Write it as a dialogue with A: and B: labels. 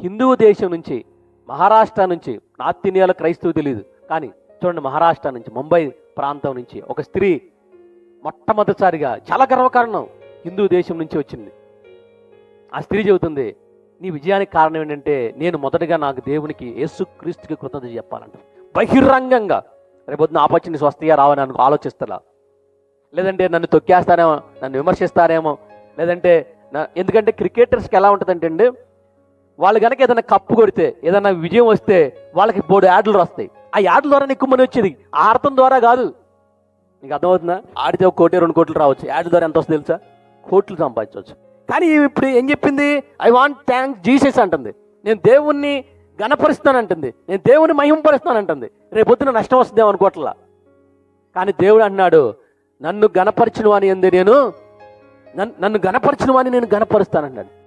A: హిందూ దేశం నుంచి మహారాష్ట్ర నుంచి నార్త్ ఇండియాలో క్రైస్తవు తెలియదు కానీ చూడండి మహారాష్ట్ర నుంచి ముంబై ప్రాంతం నుంచి ఒక స్త్రీ మొట్టమొదటిసారిగా చాలా గర్వకారణం హిందూ దేశం నుంచి వచ్చింది. ఆ స్త్రీ చెబుతుంది నీ విజయానికి కారణం ఏంటంటే నేను మొదటగా నాకు దేవునికి యేసు క్రీస్తుకి కృతజ్ఞత చెప్పాలంట. బహిరంగంగా రేపొద్దున ఆపర్చునిటీ వస్తాయా రావని నన్ను ఆలోచిస్తలా లేదంటే నన్ను తొక్కేస్తారేమో నన్ను విమర్శిస్తారేమో లేదంటే నా- ఎందుకంటే క్రికెటర్స్కి ఎలా ఉంటుందంటే అండి వాళ్ళు కనుక ఏదైనా కప్పు కొడితే ఏదైనా విజయం వస్తే వాళ్ళకి బోర్డు యాడ్లు వస్తాయి ఆ యాడ్ల ద్వారా ఎక్కువ మంది వచ్చేది. ఆడటం ద్వారా కాదు. నీకు అర్థమవుతుందా? ఆడితే ఒక కోటి రెండు కోట్లు రావచ్చు. యాడ్ల ద్వారా ఎంత వస్తుంది తెలుసా? కోట్లు సంపాదించవచ్చు. కానీ ఇప్పుడు ఏం చెప్పింది? ఐ వాంట్ థ్యాంక్ జీసస్ అంటుంది. నేను దేవుణ్ణి గణపరుస్తానంటుంది నేను దేవుని మహింపరుస్తానంటుంది. అంటుంది రేపు నష్టం వస్తుందేమో అనుకోవట్లా కానీ దేవుడు అన్నాడు నన్ను గణపరచిన వాని ఎందు నేను నన్ను నన్ను గణపరచిన వాని నేను గణపరుస్తానన్నాడు